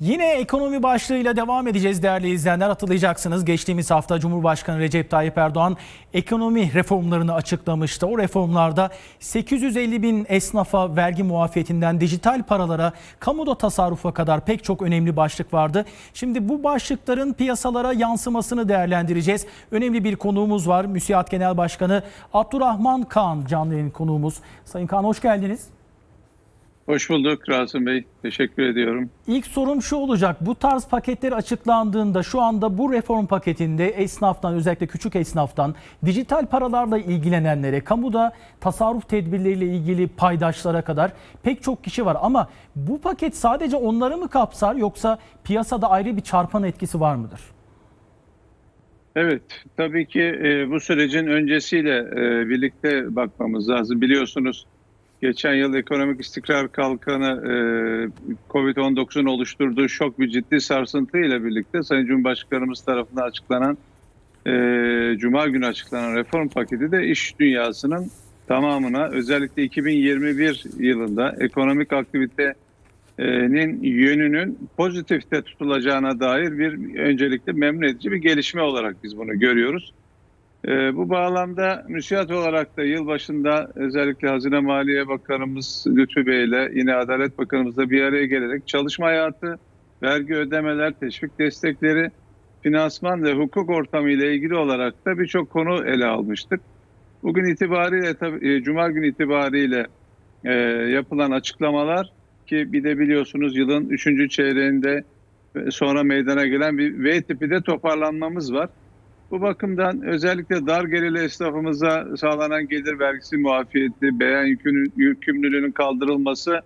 Yine ekonomi başlığıyla devam edeceğiz değerli izleyenler. Hatırlayacaksınız geçtiğimiz hafta Cumhurbaşkanı Recep Tayyip Erdoğan ekonomi reformlarını açıklamıştı. O reformlarda 850 bin esnafa vergi muafiyetinden dijital paralara, kamuda tasarrufa kadar pek çok önemli başlık vardı. Şimdi bu başlıkların piyasalara yansımasını değerlendireceğiz. Önemli bir konuğumuz var. Müsiat Genel Başkanı Abdurrahman Kaan canlı yayın konuğumuz. Sayın Kaan hoş geldiniz. Hoş bulduk Rasim Bey. Teşekkür ediyorum. İlk sorum şu olacak. Bu tarz paketler açıklandığında şu anda bu reform paketinde esnaftan özellikle küçük esnaftan dijital paralarla ilgilenenlere, kamuda tasarruf tedbirleriyle ilgili paydaşlara kadar pek çok kişi var. Ama bu paket sadece onları mı kapsar yoksa piyasada ayrı bir çarpan etkisi var mıdır? Evet, tabii ki e, bu sürecin öncesiyle e, birlikte bakmamız lazım. Biliyorsunuz geçen yıl ekonomik istikrar kalkanı e, Covid-19'un oluşturduğu şok bir ciddi sarsıntı ile birlikte Sayın Cumhurbaşkanımız tarafından açıklanan e, Cuma günü açıklanan reform paketi de iş dünyasının tamamına özellikle 2021 yılında ekonomik aktivitenin yönünün pozitifte tutulacağına dair bir öncelikle memnun edici bir gelişme olarak biz bunu görüyoruz. Ee, bu bağlamda müsiyat olarak da yılbaşında özellikle Hazine Maliye Bakanımız Lütfü Bey ile yine Adalet Bakanımızla bir araya gelerek çalışma hayatı, vergi ödemeler, teşvik destekleri, finansman ve hukuk ortamı ile ilgili olarak da birçok konu ele almıştık. Bugün itibariyle tabii e, Cuma günü itibariyle e, yapılan açıklamalar ki bir de biliyorsunuz yılın üçüncü çeyreğinde e, sonra meydana gelen bir V tipi de toparlanmamız var. Bu bakımdan özellikle dar gelirli esnafımıza sağlanan gelir vergisi muafiyeti, beyan yükümlülüğünün kaldırılması,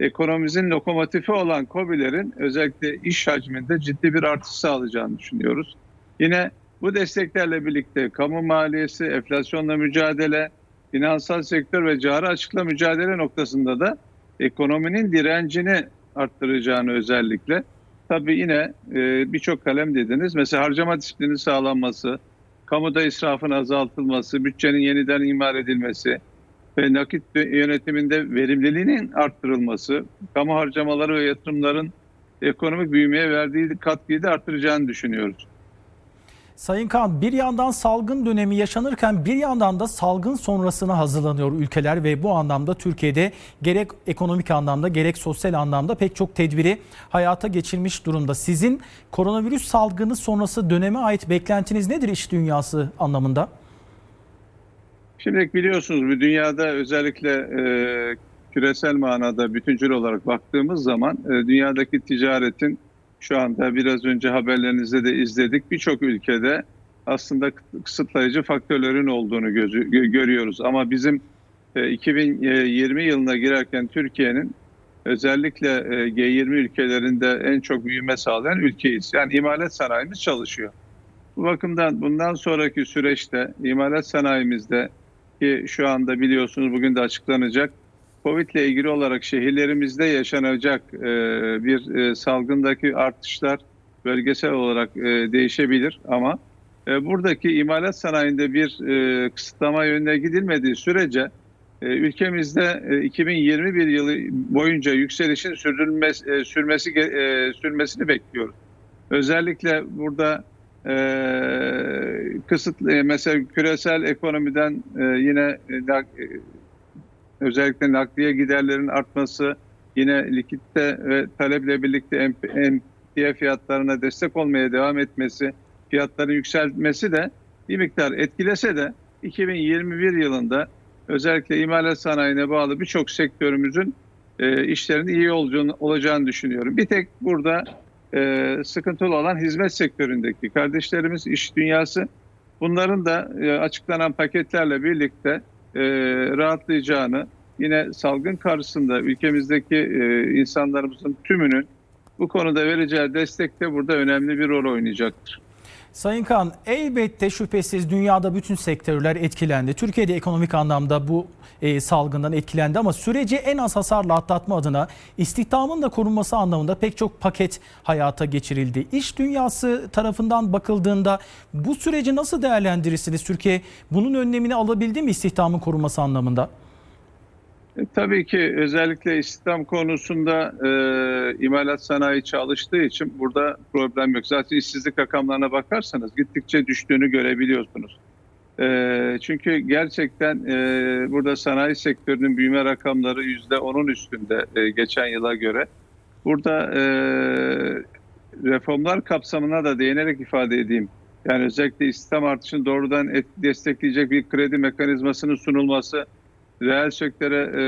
ekonomimizin lokomotifi olan KOBİ'lerin özellikle iş hacminde ciddi bir artış sağlayacağını düşünüyoruz. Yine bu desteklerle birlikte kamu maliyesi, enflasyonla mücadele, finansal sektör ve cari açıkla mücadele noktasında da ekonominin direncini arttıracağını özellikle tabii yine e, birçok kalem dediniz. Mesela harcama disiplini sağlanması, kamuda israfın azaltılması, bütçenin yeniden imar edilmesi ve nakit yönetiminde verimliliğinin arttırılması, kamu harcamaları ve yatırımların ekonomik büyümeye verdiği katkıyı da arttıracağını düşünüyoruz. Sayın Kaan bir yandan salgın dönemi yaşanırken bir yandan da salgın sonrasına hazırlanıyor ülkeler ve bu anlamda Türkiye'de gerek ekonomik anlamda gerek sosyal anlamda pek çok tedbiri hayata geçirmiş durumda. Sizin koronavirüs salgını sonrası döneme ait beklentiniz nedir iş dünyası anlamında? Şimdi biliyorsunuz bir dünyada özellikle e, küresel manada bütüncül olarak baktığımız zaman e, dünyadaki ticaretin şu anda biraz önce haberlerinizde de izledik. Birçok ülkede aslında kısıtlayıcı faktörlerin olduğunu görüyoruz. Ama bizim e, 2020 yılına girerken Türkiye'nin özellikle e, G20 ülkelerinde en çok büyüme sağlayan ülkeyiz. Yani imalat sanayimiz çalışıyor. Bu bakımdan bundan sonraki süreçte imalat sanayimizde ki şu anda biliyorsunuz bugün de açıklanacak Covid ile ilgili olarak şehirlerimizde yaşanacak e, bir e, salgındaki artışlar bölgesel olarak e, değişebilir ama e, buradaki imalat sanayinde bir e, kısıtlama yönüne gidilmediği sürece e, ülkemizde e, 2021 yılı boyunca yükselişin sürdürülmesi, e, sürmesi e, sürmesini bekliyoruz. Özellikle burada e, kısıt e, mesela küresel ekonomiden e, yine e, özellikle nakliye giderlerin artması, yine likitte ve taleple birlikte emtia fiyatlarına destek olmaya devam etmesi, fiyatların yükselmesi de bir miktar etkilese de 2021 yılında özellikle imalat sanayine bağlı birçok sektörümüzün e, işlerinin iyi olacağını, olacağını düşünüyorum. Bir tek burada e, sıkıntılı olan hizmet sektöründeki kardeşlerimiz, iş dünyası bunların da e, açıklanan paketlerle birlikte e, rahatlayacağını, yine salgın karşısında ülkemizdeki e, insanlarımızın tümünün bu konuda vereceği destek de burada önemli bir rol oynayacaktır. Sayın Kaan elbette şüphesiz dünyada bütün sektörler etkilendi. Türkiye'de ekonomik anlamda bu e, salgından etkilendi ama süreci en az hasarla atlatma adına istihdamın da korunması anlamında pek çok paket hayata geçirildi. İş dünyası tarafından bakıldığında bu süreci nasıl değerlendirirsiniz? Türkiye bunun önlemini alabildi mi istihdamın korunması anlamında? E, Tabii ki özellikle istihdam konusunda e, imalat sanayi çalıştığı için burada problem yok. Zaten işsizlik rakamlarına bakarsanız gittikçe düştüğünü görebiliyorsunuz. E, çünkü gerçekten e, burada sanayi sektörünün büyüme rakamları yüzde onun üstünde e, geçen yıla göre. Burada e, reformlar kapsamına da değinerek ifade edeyim. Yani özellikle istihdam artışını doğrudan et- destekleyecek bir kredi mekanizmasının sunulması, reel sektöre e,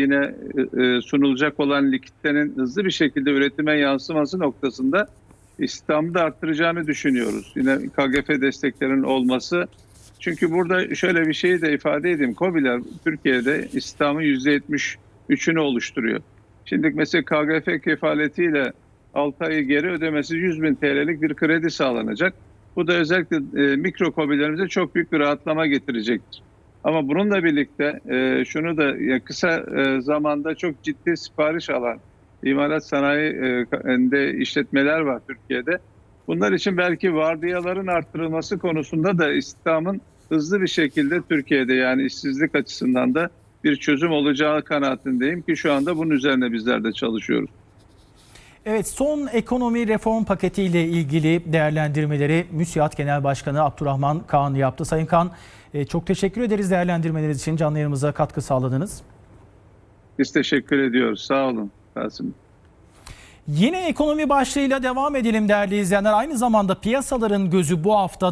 yine e, sunulacak olan likiditenin hızlı bir şekilde üretime yansıması noktasında istihdamı da arttıracağını düşünüyoruz. Yine KGF desteklerinin olması. Çünkü burada şöyle bir şeyi de ifade edeyim. KOBİ'ler Türkiye'de istihdamın %73'ünü oluşturuyor. Şimdi mesela KGF kefaletiyle 6 ayı geri ödemesi 100 bin TL'lik bir kredi sağlanacak. Bu da özellikle e, mikro KOBİ'lerimize çok büyük bir rahatlama getirecektir. Ama bununla birlikte e, şunu da kısa e, zamanda çok ciddi sipariş alan imalat sanayinde işletmeler var Türkiye'de. Bunlar için belki vardiyaların arttırılması konusunda da istihdamın hızlı bir şekilde Türkiye'de yani işsizlik açısından da bir çözüm olacağı kanaatindeyim ki şu anda bunun üzerine bizler de çalışıyoruz. Evet son ekonomi reform paketiyle ilgili değerlendirmeleri MÜSİAD Genel Başkanı Abdurrahman Kaan yaptı. Sayın Kaan e, çok teşekkür ederiz değerlendirmeleriniz için canlı yayınımıza katkı sağladınız. Biz teşekkür ediyoruz. Sağ olun. Rasim. Yine ekonomi başlığıyla devam edelim değerli izleyenler. Aynı zamanda piyasaların gözü bu hafta